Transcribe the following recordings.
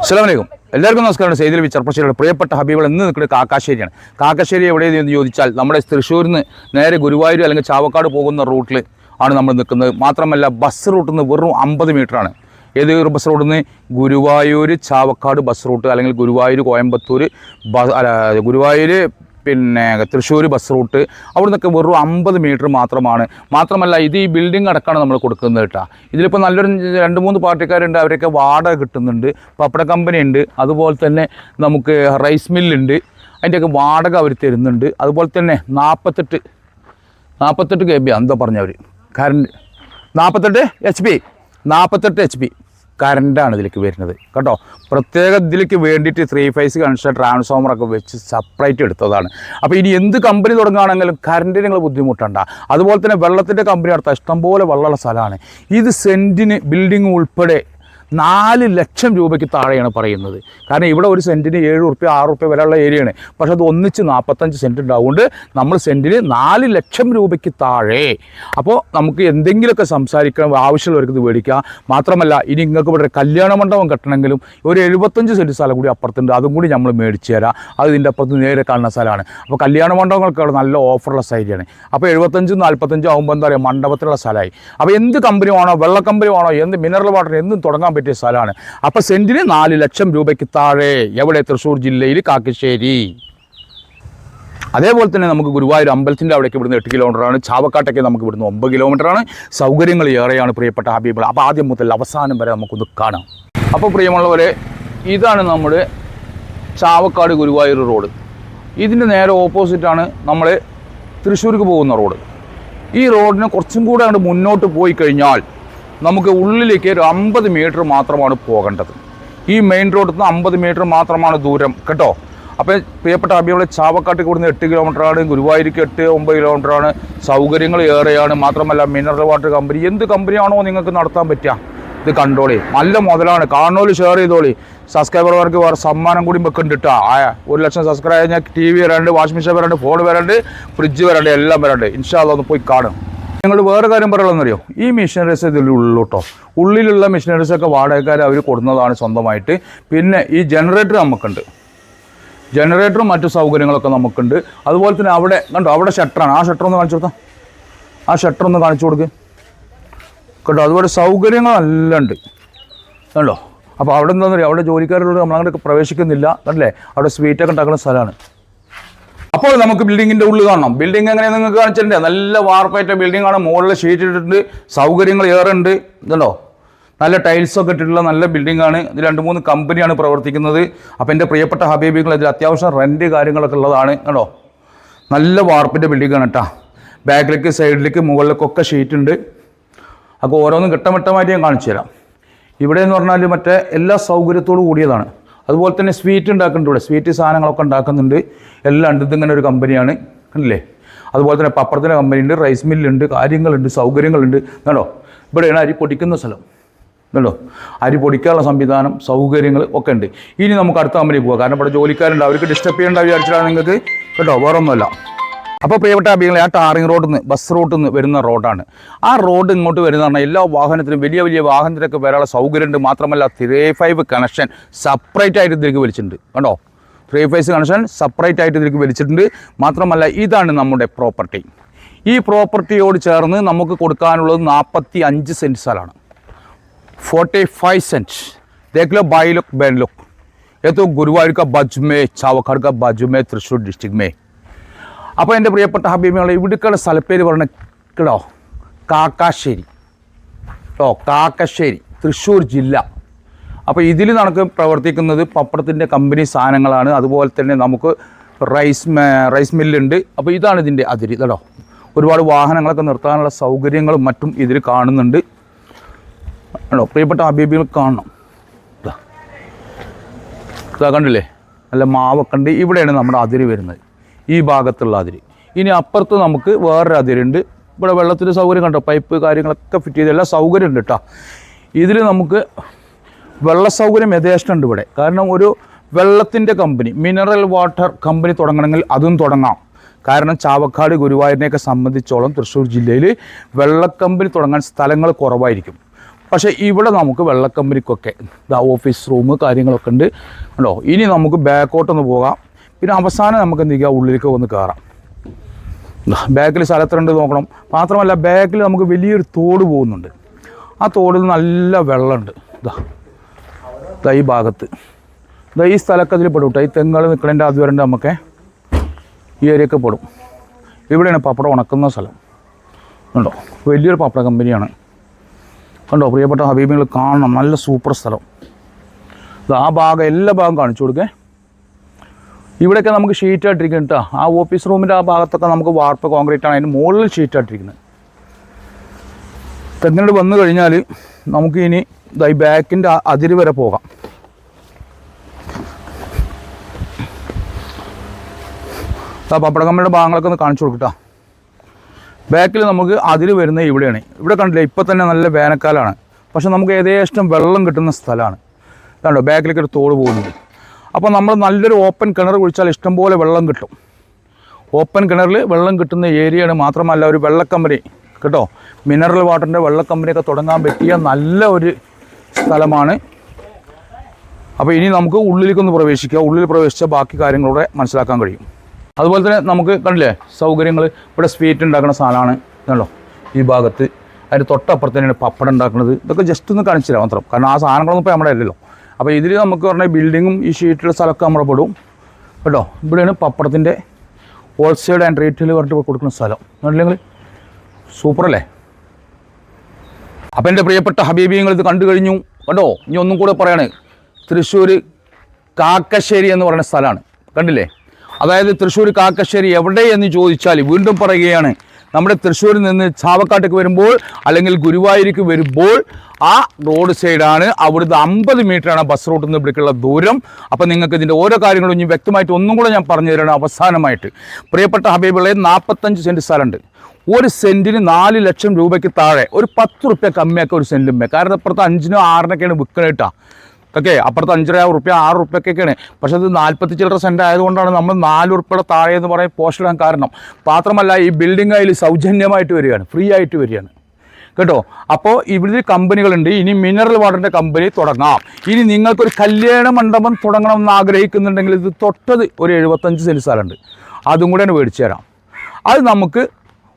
അസ്സലാമലൈക്കും. എല്ലാവർക്കും നമസ്കാരം. സെയ്തിൽ വിച്ചർപ്പശ്ശേരിയുടെ പ്രിയപ്പെട്ട ഹബീബൾ എന്ന് നിൽക്കുന്നത് കാക്കാശ്ശേരിയാണ്. കാക്കാശ്ശേരി എവിടെയെന്ന് ചോദിച്ചാൽ നമ്മുടെ തൃശ്ശൂരിൽ നിന്ന് നേരെ ഗുരുവായൂർ അല്ലെങ്കിൽ ചാവക്കാട് പോകുന്ന റൂട്ടിൽ ആണ് നമ്മൾ നിൽക്കുന്നത്. മാത്രമല്ല ബസ് റൂട്ടിൽ നിന്ന് വെറും അമ്പത് ആണ് ഏത് ബസ് റൂട്ടിൽ നിന്ന്? ഗുരുവായൂർ ചാവക്കാട് ബസ് റൂട്ട് അല്ലെങ്കിൽ ഗുരുവായൂർ കോയമ്പത്തൂർ ബസ് ഗുരുവായൂർ പിന്നെ തൃശ്ശൂർ ബസ് റൂട്ട് അവിടെ നിന്നൊക്കെ വെറും അമ്പത് മീറ്റർ മാത്രമാണ്. മാത്രമല്ല ഇത് ഈ ബിൽഡിംഗ് അടക്കമാണ് നമ്മൾ കൊടുക്കുന്നത് കേട്ടോ. ഇതിലിപ്പോൾ നല്ലൊരു രണ്ട് മൂന്ന് പാർട്ടിക്കാരുണ്ട് അവരൊക്കെ വാടക കിട്ടുന്നുണ്ട്. പപ്പട കമ്പനി ഉണ്ട്. അതുപോലെ തന്നെ നമുക്ക് റൈസ് മില്ലുണ്ട് അതിന്റെയൊക്കെ വാടക അവർ തരുന്നുണ്ട്. അതുപോലെ തന്നെ നാൽപ്പത്തെട്ട് നാൽപ്പത്തെട്ട് കെ ബി എന്താ പറഞ്ഞവർ കറണ്ട് നാൽപ്പത്തെട്ട് എച്ച് പി നാൽപ്പത്തെട്ട് എച്ച് പി കറണ്ടാണ് ഇതിലേക്ക് വരുന്നത്. കേട്ടോ പ്രത്യേക ഇതിലേക്ക് വേണ്ടിയിട്ട് ത്രീ ഫൈസ് കണക്ഷൻ ട്രാൻസ്ഫോമറൊക്കെ വെച്ച് സെപ്പറേറ്റ് എടുത്തതാണ്. അപ്പോൾ ഇനി എന്ത് കമ്പനി തുടങ്ങുകയാണെങ്കിലും കറണ്ടിന് നിങ്ങൾ ബുദ്ധിമുട്ടണ്ട. അതുപോലെ തന്നെ വെള്ളത്തിന്റെ കമ്പനി നടത്താം ഇഷ്ടംപോലെ വെള്ളമുള്ള സ്ഥലമാണ്. ഇത് സെന്റിന് ബിൽഡിംഗ് ഉൾപ്പെടെ നാല് ലക്ഷം രൂപയ്ക്ക് താഴെയാണ് പറയുന്നത്. കാരണം ഇവിടെ ഒരു സെന്റിന് ഏഴ് റുപ്യ ആറ് റുപ്യ വരെയുള്ള ഏരിയയാണ് പക്ഷേ അത് ഒന്നിച്ച് നാൽപ്പത്തഞ്ച് സെന്റ് ഉണ്ടാവുകൊണ്ട് നമ്മൾ സെന്റിന് നാല് ലക്ഷം രൂപയ്ക്ക് താഴെ. അപ്പോൾ നമുക്ക് എന്തെങ്കിലുമൊക്കെ സംസാരിക്കണം ആവശ്യമുള്ളവർക്ക് ഇത് മേടിക്കാം. മാത്രമല്ല ഇനി നിങ്ങൾക്ക് ഇവിടെ കല്യാണ മണ്ഡപം കെട്ടണമെങ്കിലും ഒരു എഴുപത്തഞ്ച് സെന്റ് സ്ഥലം കൂടി അപ്പുറത്തുണ്ട്. അതും കൂടി നമ്മൾ മേടിച്ചു തരാം. അത് ഇതിന്റെ അപ്പുറത്ത് നേരെ കാണുന്ന സ്ഥലമാണ്. അപ്പോൾ കല്യാണ മണ്ഡപങ്ങൾക്ക് അവിടെ നല്ല ഓഫറുള്ള സൈറ്റാണ് അപ്പോൾ എഴുപത്തഞ്ചും നാൽപ്പത്തഞ്ചും ആകുമ്പോൾ എന്താ പറയുക മണ്ഡപത്തിലുള്ള സ്ഥലമായി. അപ്പോൾ എന്ത് കമ്പനി വേണോ വെള്ള കമ്പനി വേണോ എന്ത് മിനറൽ വാട്ടർ എന്തും തുടങ്ങാൻ പറ്റിയ സ്ഥലമാണ്. അപ്പോൾ സെന്റിന് നാല് ലക്ഷം രൂപയ്ക്ക് താഴെ എവിടെ? തൃശ്ശൂർ ജില്ലയിൽ കാക്കശ്ശേരി. അതേപോലെ തന്നെ നമുക്ക് ഗുരുവായൂർ അമ്പലത്തിന്റെ അവിടേക്ക് ഇവിടുന്ന് എട്ട് കിലോമീറ്ററാണ് ചാവക്കാട്ടേക്ക് നമുക്ക് ഇവിടുന്ന് ഒമ്പത് കിലോമീറ്ററാണ് സൗകര്യങ്ങൾ ഏറെയാണ് പ്രിയപ്പെട്ട ഹബീബിൾ അപ്പോൾ ആദ്യം മുതൽ അവസാനം വരെ നമുക്കൊന്ന് കാണാം. അപ്പോൾ പ്രിയമുള്ളവരെ ഇതാണ് നമ്മുടെ ചാവക്കാട് ഗുരുവായൂർ റോഡ്. ഇതിന്റെ നേരെ ഓപ്പോസിറ്റാണ് നമ്മൾ തൃശ്ശൂർക്ക് പോകുന്ന റോഡ്. ഈ റോഡിന് കുറച്ചും കൂടെ അങ്ങോട്ട് മുന്നോട്ട് പോയി കഴിഞ്ഞാൽ നമുക്ക് ഉള്ളിലേക്ക് ഒരു അമ്പത് മീറ്റർ മാത്രമാണ് പോകേണ്ടത്. ഈ മെയിൻ റോഡിൽ നിന്ന് അമ്പത് മീറ്റർ മാത്രമാണ് ദൂരം കേട്ടോ? അപ്പോൾ പ്രിയപ്പെട്ട അഭിയുടെ ചാവക്കാട്ടിൽ കൂടുന്ന എട്ട് കിലോമീറ്ററാണ് ഗുരുവായൂർക്ക് എട്ട് ഒമ്പത് കിലോമീറ്ററാണ് സൗകര്യങ്ങൾ ഏറെയാണ് മാത്രമല്ല മിനറൽ വാട്ടർ കമ്പനി എന്ത് കമ്പനിയാണോ നിങ്ങൾക്ക് നടത്താൻ പറ്റുക? ഇത് കണ്ടോളി. നല്ല മുതലാണ്. കാണോളി ഷെയർ ചെയ്തോളി. സബ്സ്ക്രൈബർമാർക്ക് വേറെ സമ്മാനം കൂടി വെക്കുന്നുണ്ട് കേട്ടോ ആ ഒരു ലക്ഷം സബ്സ്ക്രൈബ് കഴിഞ്ഞാൽ ടി വി വരാണ്ട് വാഷിംഗ് മെഷീൻ വരാണ്ട് ഫോൺ വരാണ്ട് ഫ്രിഡ്ജ് വരാണ്ട് എല്ലാം വരാണ്ട് ഇൻഷാല്ല ഒന്ന് പോയി കാണും. നിങ്ങൾ വേറെ കാര്യം പറയുള്ളതെന്നറിയോ ഈ മെഷീനറീസ് ഇതിൽ ഉള്ളു കേട്ടോ ഉള്ളിലുള്ള മെഷീനറീസ് ഒക്കെ വാടകക്കാർ അവർ കൊടുക്കുന്നതാണ് സ്വന്തമായിട്ട്. പിന്നെ ഈ ജനറേറ്റർ നമുക്കുണ്ട്. ജനറേറ്ററും മറ്റു സൗകര്യങ്ങളൊക്കെ നമുക്കുണ്ട്. അതുപോലെ തന്നെ അവിടെ കണ്ടോ അവിടെ ഷട്ടറാണ് ആ ഷട്ടർ ഒന്ന് കാണിച്ചു കൊടുത്താൽ ആ ഷട്ടർ ഒന്ന് കാണിച്ചു കൊടുക്ക്. കേട്ടോ അതുപോലെ സൗകര്യങ്ങളെല്ലാം ഉണ്ട്. കണ്ടോ? അപ്പോൾ അവിടെ എന്താണെന്ന് അറിയാം അവിടെ ജോലിക്കാരുള്ളത് നമ്മളങ്ങോട്ട് പ്രവേശിക്കുന്നില്ല. കണ്ടില്ലേ? അവിടെ സ്വീറ്റൊക്കെ ഉണ്ടാക്കുന്ന സ്ഥലമാണ്. അപ്പോൾ നമുക്ക് ബിൽഡിങ്ങിന്റെ ഉള്ളിൽ കാണണം. ബിൽഡിംഗ് എങ്ങനെ നിങ്ങൾക്ക് കാണിച്ചിട്ടുണ്ട് നല്ല വാർപ്പേറ്റ ബിൽഡിംഗ് ആണ്. മുകളിൽ ഷീറ്റ് ഇട്ടിട്ടുണ്ട്. സൗകര്യങ്ങൾ ഏറെ ഉണ്ട് ഇതുണ്ടോ? നല്ല ടൈൽസൊക്കെ ഇട്ടിട്ടുള്ള നല്ല ബിൽഡിംഗ് ആണ്. ഇത് രണ്ട് മൂന്ന് കമ്പനിയാണ് പ്രവർത്തിക്കുന്നത്. അപ്പോൾ എന്റെ പ്രിയപ്പെട്ട ഹബീബികൾ ഇതിൽ അത്യാവശ്യം റെന്റ് കാര്യങ്ങളൊക്കെ ഉള്ളതാണ്. കേട്ടോ നല്ല വാർപ്പിന്റെ ബിൽഡിംഗ് ആണ് കേട്ടോ ബാക്കിലേക്ക് സൈഡിലേക്ക് മുകളിലേക്കൊക്കെ ഷീറ്റ് ഉണ്ട്. അപ്പോൾ ഓരോന്നും ഘട്ടമട്ടമായിട്ട് ഞാൻ കാണിച്ചു തരാം ഇവിടെ എന്ന് പറഞ്ഞാൽ മറ്റേ എല്ലാ സൗകര്യത്തോടു കൂടിയതാണ്. അതുപോലെ തന്നെ സ്വീറ്റ് ഉണ്ടാക്കുന്നുണ്ട് ഇവിടെ. സ്വീറ്റ് സാധനങ്ങളൊക്കെ ഉണ്ടാക്കുന്നുണ്ട്. എല്ലാം ഉണ്ട്. ഇതിങ്ങനെ ഒരു കമ്പനിയാണ്. അല്ലേ അതുപോലെ തന്നെ പപ്പടത്തിന്റെ കമ്പനിയുണ്ട്. റൈസ് മില്ലുണ്ട്. കാര്യങ്ങളുണ്ട്. സൗകര്യങ്ങളുണ്ട്. എന്നാണോ ഇവിടെയാണ് അരി പൊടിക്കുന്ന സ്ഥലം. കണ്ടോ? അരി പൊടിക്കാനുള്ള സംവിധാനം സൗകര്യങ്ങൾ ഒക്കെ ഉണ്ട്. ഇനി നമുക്ക് അടുത്ത കമ്പനി പോകാം കാരണം ഇവിടെ ജോലിക്കാരുണ്ട്. അവർക്ക് ഡിസ്റ്റർബ് ചെയ്യേണ്ട വിചാരിച്ചിട്ടാണ് നിങ്ങൾക്ക്. കേട്ടോ വേറൊന്നുമല്ല. അപ്പോൾ പ്രിയപ്പെട്ട അഭികളെ ആ ടാറിങ് റോഡിൽ നിന്ന് ബസ് റൂട്ടിൽ നിന്ന് വരുന്ന റോഡാണ് ആ റോഡ് ഇങ്ങോട്ട് വരുന്ന പറഞ്ഞാൽ എല്ലാ വാഹനത്തിനും വലിയ വലിയ വാഹനത്തിനൊക്കെ വരാനുള്ള സൗകര്യമുണ്ട് മാത്രമല്ല ത്രീ ഫൈവ് കണക്ഷൻ സെപ്പറേറ്റ് ആയിട്ട് ഇതിലേക്ക് വലിച്ചിട്ടുണ്ട് കണ്ടോ ത്രീ ഫൈവ് കണക്ഷൻ സെപ്പറേറ്റ് ആയിട്ട് ഇതിലേക്ക് വലിച്ചിട്ടുണ്ട് മാത്രമല്ല ഇതാണ് നമ്മുടെ പ്രോപ്പർട്ടി ഈ പ്രോപ്പർട്ടിയോട് ചേർന്ന് നമുക്ക് കൊടുക്കാനുള്ളത് നാൽപ്പത്തി അഞ്ച് സെൻറ്റ് സ്ഥലമാണ് फोर्टी फाइव सेंट देख लो बाई लुक बैन लुक ये तो गुरुवायूर का बाजू में ചാവക്കാട് का बाजू में തൃശ്ശൂർ ഡിസ്ട്രിക്ട് में അപ്പോൾ എന്റെ പ്രിയപ്പെട്ട ഹബീബികളെ ഇവിടുക്കുള്ള സ്ഥലപ്പേര് പറഞ്ഞ കേട്ടോ കാക്കാശ്ശേരി. കേട്ടോ കാക്കശ്ശേരി തൃശ്ശൂർ ജില്ല. അപ്പോൾ ഇതിൽ നമുക്ക് പ്രവർത്തിക്കുന്നത് പപ്പടത്തിന്റെ കമ്പനി സാധനങ്ങളാണ്. അതുപോലെ തന്നെ നമുക്ക് റൈസ് റൈസ് മില്ലുണ്ട്. അപ്പോൾ ഇതാണ് ഇതിന്റെ അതിരി കേട്ടോ. ഒരുപാട് വാഹനങ്ങളൊക്കെ നിർത്താനുള്ള സൗകര്യങ്ങളും മറ്റും ഇതിൽ കാണുന്നുണ്ട്. ആണോ പ്രിയപ്പെട്ട ഹബീബികൾ കാണണം. ഇതാ കണ്ടില്ലേ? നല്ല മാവൊക്കെ ഉണ്ട്. ഇവിടെയാണ് നമ്മുടെ അതിരി വരുന്നത്. ഈ ഭാഗത്തുള്ള അതിര് ഇനി അപ്പുറത്ത് നമുക്ക് വേറൊരു അതിരുണ്ട്. ഇവിടെ വെള്ളത്തിന്റെ സൗകര്യം കണ്ടോ? പൈപ്പ് കാര്യങ്ങളൊക്കെ ഫിറ്റ് ചെയ്ത് എല്ലാ സൗകര്യം ഉണ്ട് കേട്ടോ ഇതിൽ നമുക്ക് വെള്ള സൗകര്യം യഥേഷ്ടമുണ്ട് ഇവിടെ. കാരണം ഒരു വെള്ളത്തിന്റെ കമ്പനി മിനറൽ വാട്ടർ കമ്പനി തുടങ്ങണമെങ്കിൽ അതും തുടങ്ങാം. കാരണം ചാവക്കാട് ഗുരുവായൂരിനെയൊക്കെ സംബന്ധിച്ചോളം തൃശ്ശൂർ ജില്ലയിൽ വെള്ളക്കമ്പനി തുടങ്ങാൻ സ്ഥലങ്ങൾ കുറവായിരിക്കും. പക്ഷേ ഇവിടെ നമുക്ക് വെള്ളക്കമ്പനിക്കൊക്കെ ഓഫീസ് റൂം കാര്യങ്ങളൊക്കെ ഉണ്ട്. ഉണ്ടോ ഇനി നമുക്ക് ബാക്കോട്ടൊന്ന് പോകാം. പിന്നെ അവസാനം നമുക്ക് എന്ത് ചെയ്യുക? ഉള്ളിലേക്ക് ഒന്ന് കയറാം. ബാക്കിൽ സ്ഥലത്തുണ്ട് നോക്കണം. മാത്രമല്ല ബാക്കിൽ നമുക്ക് വലിയൊരു തോട് പോകുന്നുണ്ട്. ആ തോടിൽ നല്ല വെള്ളമുണ്ട്. ഇതാ ഈ ഭാഗത്ത്. ഇതാ ഈ സ്ഥലമൊക്കെ അതിൽ പെടും കേട്ടോ. ഈ തെങ്ങൾ നിൽക്കണേന്റെ അത് വരേണ്ട നമുക്ക് ഈ ഏരിയയൊക്കെ പെടും. ഇവിടെയാണ് പപ്പടം ഉണക്കുന്ന സ്ഥലം. ഉണ്ടോ വലിയൊരു പപ്പട കമ്പനിയാണ്. കണ്ടോ? പ്രിയപ്പെട്ട ഹബീബികൾ കാണണം. നല്ല സൂപ്പർ സ്ഥലം. ആ ഭാഗം എല്ലാ ഭാഗം കാണിച്ചു കൊടുക്കേ. ഇവിടെയൊക്കെ നമുക്ക് ഷീറ്റ് ആയിട്ടിരിക്കുന്നു കേട്ടോ ആ ഓഫീസ് റൂമിന്റെ ആ ഭാഗത്തൊക്കെ നമുക്ക് വാർപ്പ് കോൺക്രീറ്റ് ആണ് അതിന് മുകളിൽ ഷീറ്റ് ആയിട്ടിരിക്കുന്നത്. തെങ്ങിനോട് വന്നു കഴിഞ്ഞാൽ നമുക്ക് ഇനി ഈ ബാക്കിന്റെ അതിര് വരെ പോകാം. പപ്പടക്കമ്മയുടെ ഭാഗങ്ങളൊക്കെ ഒന്ന് കാണിച്ചു കൊടുക്കട്ടോ ബാക്കിൽ നമുക്ക് അതിര് വരുന്നത് ഇവിടെയാണ്. ഇവിടെ കണ്ടില്ലേ ഇപ്പം തന്നെ നല്ല വേനൽക്കാലമാണ് പക്ഷെ നമുക്ക് ഏകദേശം വെള്ളം കിട്ടുന്ന സ്ഥലമാണ്. കണ്ടോ ബാക്കിലേക്ക് ഒരു തോട് പോകുന്നുണ്ട് അപ്പോൾ നമ്മൾ നല്ലൊരു ഓപ്പൺ കിണർ കുഴിച്ചാൽ ഇഷ്ടംപോലെ വെള്ളം കിട്ടും. ഓപ്പൺ കിണറിൽ വെള്ളം കിട്ടുന്ന ഏരിയയാണ് മാത്രമല്ല ഒരു വെള്ളക്കമ്പനി കേട്ടോ? മിനറൽ വാട്ടറിന്റെ വെള്ളക്കമ്പനിയൊക്കെ തുടങ്ങാൻ പറ്റിയ നല്ല ഒരു സ്ഥലമാണ്. അപ്പോൾ ഇനി നമുക്ക് ഉള്ളിലേക്കൊന്ന് പ്രവേശിക്കുക ഉള്ളിൽ പ്രവേശിച്ച ബാക്കി കാര്യങ്ങളൂടെ മനസ്സിലാക്കാൻ കഴിയും. അതുപോലെ തന്നെ നമുക്ക് കണ്ടില്ലേ സൗകര്യങ്ങൾ. ഇവിടെ സ്വീറ്റ് ഉണ്ടാക്കുന്ന സാധനമാണ് കണ്ടോ? ഈ ഭാഗത്ത്. അതിന്റെ തൊട്ടപ്പുറത്ത് തന്നെയാണ് പപ്പടം ഉണ്ടാക്കുന്നത്. ഇതൊക്കെ ജസ്റ്റ് ഒന്ന് കാണിച്ചില്ല മാത്രം. കാരണം ആ സാധനങ്ങളൊന്നും ഇപ്പോൾ നമ്മുടെ അല്ലല്ലോ അപ്പോൾ ഇതിൽ നമുക്ക് പറഞ്ഞാൽ ബിൽഡിങ്ങും ഈ ഷീറ്റുള്ള സ്ഥലമൊക്കെ നമ്മുടെ പെടും. കേട്ടോ? ഇവിടെയാണ് പപ്പടത്തിന്റെ ഹോൾസെയിൽ ആൻഡ് റീറ്റെയിൽ പറഞ്ഞിട്ട് കൊടുക്കുന്ന സ്ഥലം. അല്ലെങ്കിൽ സൂപ്പറല്ലേ അപ്പം എന്റെ പ്രിയപ്പെട്ട ഹബീബിയങ്ങൾ ഇത് കണ്ടു കഴിഞ്ഞു. കണ്ടോ? ഇനി ഒന്നും കൂടെ പറയാണ്. തൃശ്ശൂർ കാക്കശ്ശേരി എന്ന് പറയുന്ന സ്ഥലമാണ്. കണ്ടില്ലേ? അതായത് തൃശ്ശൂർ കാക്കശ്ശേരി എവിടെ എന്ന് ചോദിച്ചാൽ വീണ്ടും പറയുകയാണ്. നമ്മുടെ തൃശ്ശൂരിൽ നിന്ന് ചാവക്കാട്ടേക്ക് വരുമ്പോൾ അല്ലെങ്കിൽ ഗുരുവായൂരിക്ക് വരുമ്പോൾ ആ റോഡ് സൈഡാണ് അവിടുത്തെ അമ്പത് ആണ് ബസ് റൂട്ടിൽ നിന്ന് ഇവിടേക്കുള്ള ദൂരം. അപ്പോൾ നിങ്ങൾക്ക് ഇതിന്റെ ഓരോ കാര്യങ്ങളും ഇനി വ്യക്തമായിട്ട് ഒന്നും കൂടെ ഞാൻ പറഞ്ഞു തരണം അവസാനമായിട്ട്. പ്രിയപ്പെട്ട ഹബീബിളെ നാൽപ്പത്തഞ്ച് സെന്റ് സ്ഥലമുണ്ട്. ഒരു സെന്റിന് നാല് ലക്ഷം രൂപയ്ക്ക് താഴെ ഒരു പത്ത് റുപ്യ കമ്മിയൊക്കെ ഒരു സെന്റുമ്മേ കാരണം അപ്പുറത്ത് അഞ്ചിനോ ആറിനൊക്കെയാണ് വിൽക്കുന്നത് കേട്ടോ അപ്പുറത്ത് അപ്പുറത്ത് അഞ്ചര റുപ്യ ആറ് റുപ്യൊക്കെയാണ് പക്ഷേ അത് നാൽപ്പത്തി ചില്ലറ സെന്റ് ആയതുകൊണ്ടാണ് നമ്മൾ നാല് റുപ്യയുടെ താഴെ എന്ന് പറയും പോസ്റ്റ് ഇടാൻ കാരണം. മാത്രമല്ല ഈ ബിൽഡിംഗ് അതിൽ സൗജന്യമായിട്ട് വരികയാണ് ഫ്രീ ആയിട്ട് വരികയാണ്. കേട്ടോ? അപ്പോൾ ഇവിടെ കമ്പനികളുണ്ട്. ഇനി മിനറൽ വാട്ടറിന്റെ കമ്പനി തുടങ്ങാം. ഇനി നിങ്ങൾക്കൊരു കല്യാണ മണ്ഡപം തുടങ്ങണമെന്ന് ആഗ്രഹിക്കുന്നുണ്ടെങ്കിൽ ഇത് തൊട്ടത് ഒരു എഴുപത്തഞ്ച് സെന്റ് സ്ഥലമുണ്ട്. അതും കൂടെ മേടിച്ചു തരാം. അത് നമുക്ക്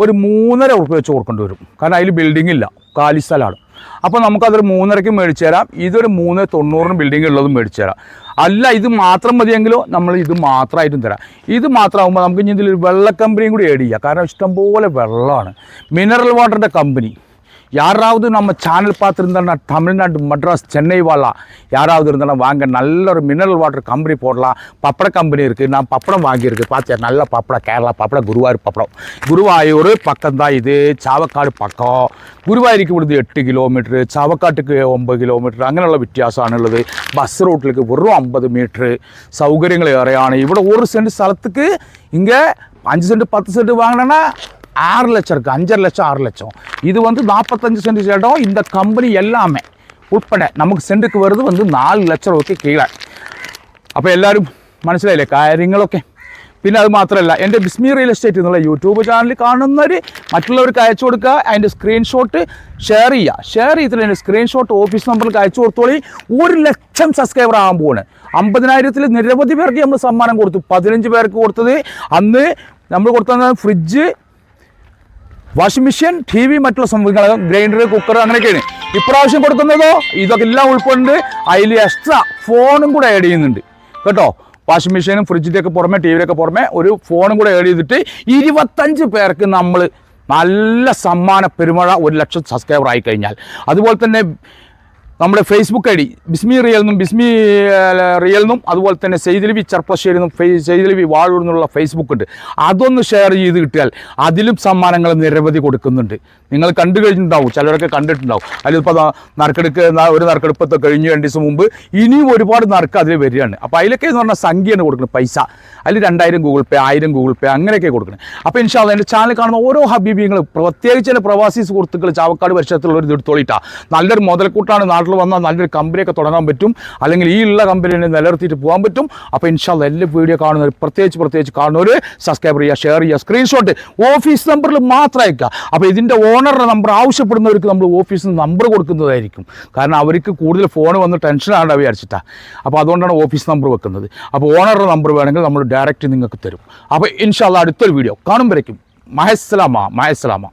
ഒരു മൂന്നര ഉറുപ്പ് വെച്ച് കൊടുക്കേണ്ടി വരും. കാരണം അതിൽ ബിൽഡിംഗ് ഇല്ല. കാലി സ്ഥലമാണ് അപ്പോൾ നമുക്കതൊരു മൂന്നരയ്ക്ക് മേടിച്ചു തരാം. ഇതൊരു മൂന്ന് തൊണ്ണൂറിന് ബിൽഡിംഗ് ഉള്ളതും മേടിച്ചു തരാം. അല്ല ഇത് മാത്രം മതിയെങ്കിലോ നമ്മൾ ഇത് മാത്രമായിട്ടും തരാം. ഇത് മാത്രമാകുമ്പോൾ നമുക്ക് ഇനി ഇതിൽ വെള്ളക്കമ്പനിയും കൂടി ഏഡ് ചെയ്യാം. കാരണം ഇഷ്ടംപോലെ വെള്ളമാണ്. മിനറൽ വാട്ടറിന്റെ കമ്പനി யாராவது நம்ம சேனல் பார்த்துருந்தோன்னா தமிழ்நாடு மட்ராஸ் சென்னை வாழலாம் யாராவது இருந்தாலும் வாங்க நல்ல ஒரு மினரல் வாட்டர் கம்பெனி போடலாம். பப்பட கம்பெனி இருக்குது நான் பப்படம் வாங்கியிருக்கு. பார்த்தேன் நல்ல பப்படம். கேரளா பப்படம் குருவாயூர் பப்படம். குருவாயூர் பக்கம்தான் இது. சாவக்காடு பக்கம். குருவாயூருக்கு விடுது எட்டு கிலோமீட்ரு சாவக்காட்டுக்கு ஒம்பது கிலோமீட்ரு அங்கே நல்ல வித்தியாசம் உள்ளது பஸ் ரோட்டிலுக்கு ஒரு ஐம்பது மீட்ரு சௌகரியங்கள் இறையான இவ்வளோ ஒரு சென்ட் ஸ்தலத்துக்கு இங்கே அஞ்சு சென்ட் பத்து சென்ட் வாங்கினேன்னா ஆறு லட்சம் இருக்குது அஞ்சரை லட்சம் ஆறு லட்சம் இது வந்து நாற்பத்தஞ்சு சென்ட் இடம் இந்த கம்பெனி எல்லாமே ഉൾപ്പെടെ നമുക്ക് സെൻറ്റുക്ക് വരുന്നത് വന്ന് നാല് ലക്ഷം രൂപയ്ക്ക് കീഴെ അപ്പോൾ എല്ലാവരും മനസ്സിലായില്ലേ കാര്യങ്ങളൊക്കെ പിന്നെ അത് മാത്രമല്ല എൻ്റെ ബിസ്മി റിയൽ എസ്റ്റേറ്റ് എന്നുള്ള യൂട്യൂബ് ചാനൽ കാണുന്നവർ മറ്റുള്ളവർക്ക് അയച്ചു കൊടുക്കുക അതിൻ്റെ സ്ക്രീൻഷോട്ട് ഷെയർ ചെയ്യുക ഷെയർ ചെയ്തിട്ട് എൻ്റെ സ്ക്രീൻഷോട്ട് ഓഫീസ് നമ്പറിൽ അയച്ചു കൊടുത്തോളി ഒരു ലക്ഷം സബ്സ്ക്രൈബർ ആകാൻ പോവാണ് അമ്പതിനായിരത്തിൽ നിരവധി പേർക്ക് നമ്മൾ സമ്മാനം കൊടുത്തു പതിനഞ്ച് പേർക്ക് കൊടുത്തത് അന്ന് നമ്മൾ കൊടുത്തത് fridge washing machine T V മറ്റുള്ള സംഭവങ്ങൾ ഗ്രൈൻഡർ കുക്കർ അങ്ങനെയൊക്കെയാണ്. ഇപ്രാവശ്യം കൊടുക്കുന്നതോ ഇതൊക്കെ എല്ലാം ഉൾക്കൊണ്ട് അതിൽ എക്സ്ട്രാ ഫോണും കൂടെ ആഡ് ചെയ്യുന്നുണ്ട്. കേട്ടോ? വാഷിംഗ് മെഷീനും ഫ്രിഡ്ജിന്റെ ഒക്കെ പുറമെ ടി വിയിലൊക്കെ പുറമെ ഒരു ഫോണും കൂടെ ആഡ് ചെയ്തിട്ട് ഇരുപത്തഞ്ച് പേർക്ക് നമ്മൾ നല്ല സമ്മാന പെരുമഴ ഒരു ലക്ഷം സബ്സ്ക്രൈബർ ആയി കഴിഞ്ഞാൽ അതുപോലെ തന്നെ നമ്മുടെ Facebook I D Bismi real എന്നും ബിസ്മി റിയൽ എന്നും അതുപോലെ തന്നെ സെയ്തലിവി ചെർപ്പശ്ശേരി എന്നും ഫേ സെയ്തലിവി വാഴൂർ എന്നുള്ള ഫേസ്ബുക്ക് ഉണ്ട്. അതൊന്ന് ഷെയർ ചെയ്ത് കിട്ടിയാൽ അതിലും സമ്മാനങ്ങൾ നിരവധി കൊടുക്കുന്നുണ്ട്. നിങ്ങൾ കണ്ടു കഴിഞ്ഞിട്ടുണ്ടാവും ചിലരൊക്കെ കണ്ടിട്ടുണ്ടാവും. അതിലിപ്പോൾ നറുക്കെടുക്ക് ഒരു നറുക്കെടുപ്പത്തെ കഴിഞ്ഞ് രണ്ട് ദിവസം മുമ്പ് ഇനിയും ഒരുപാട് നറുക്ക് അതിൽ വരികയാണ്. അപ്പോൾ അതിലൊക്കെ എന്ന് പറഞ്ഞാൽ സംഖ്യയാണ് കൊടുക്കുന്നത് പൈസ. അതിൽ രണ്ടായിരം ഗൂഗിൾ പേ ആയിരം ഗൂഗിൾ പേ അങ്ങനെയൊക്കെ കൊടുക്കുന്നത് അപ്പോൾ ഇൻഷാല്ല എന്റെ ചാനൽ കാണുന്ന ഓരോ ഹബീബിയങ്ങളും പ്രത്യേകിച്ച് പ്രവാസി സുഹൃത്തുക്കൾ ചാവക്കാട് പരിസരത്തുള്ളവർ ഇത് എടുത്തോളിട്ടാ. നല്ലൊരു മുതൽക്കൂട്ടാണ് നാട്ടിൽ നാട്ടിൽ വന്നാൽ നല്ലൊരു കമ്പനിയൊക്കെ തുടങ്ങാൻ പറ്റും. അല്ലെങ്കിൽ ഈ ഉള്ള കമ്പനിയെ നിലനിർത്തിയിട്ട് പോകാൻ പറ്റും. അപ്പോൾ ഇൻഷാല്ല എല്ലാ വീഡിയോ കാണുന്നവർ പ്രത്യേകിച്ച് പ്രത്യേകിച്ച് കാണുന്നവർ സബ്സ്ക്രൈബ് ചെയ്യുക ഷെയർ ചെയ്യുക സ്ക്രീൻഷോട്ട് ഓഫീസ് നമ്പറിൽ മാത്രം അയക്കുക. അപ്പോൾ ഇതിന്റെ ഓണറുടെ നമ്പർ ആവശ്യപ്പെടുന്നവർക്ക് നമ്മൾ ഓഫീസിൽ നിന്ന് നമ്പർ കൊടുക്കുന്നതായിരിക്കും. കാരണം അവർക്ക് കൂടുതൽ ഫോൺ വന്ന് ടെൻഷനാണ് വിചാരിച്ചിട്ടാണ് അപ്പോൾ അതുകൊണ്ടാണ് ഓഫീസ് നമ്പർ വെക്കുന്നത്. അപ്പോൾ ഓണറുടെ നമ്പർ വേണമെങ്കിൽ നമ്മൾ ഡയറക്റ്റ് നിങ്ങൾക്ക് തരും. അപ്പോൾ ഇൻഷാല്ല അടുത്തൊരു വീഡിയോ കാണുമ്പോഴേക്കും. മഹസ്സലാമ മഹസ്സലാമ